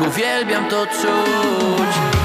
Uwielbiam to czuć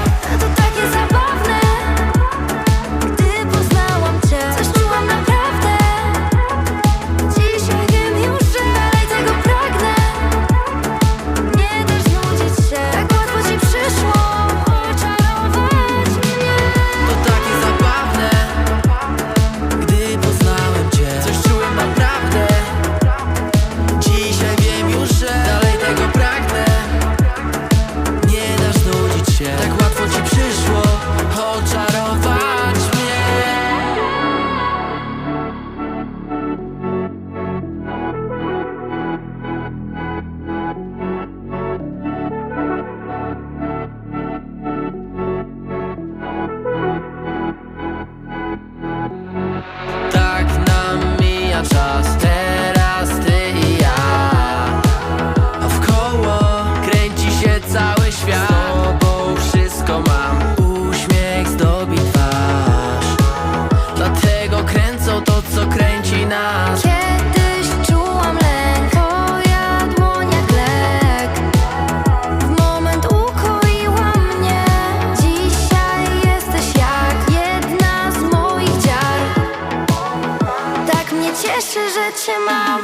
Z tobą wszystko mam. Uśmiech zdobi twarz. Dlatego kręcą to, co kręci nas. Kiedyś czułam lęk Pojadło jak lek W moment ukoiła mnie. Dzisiaj jesteś jak Jedna z moich dziar. Tak mnie cieszy, że cię mam.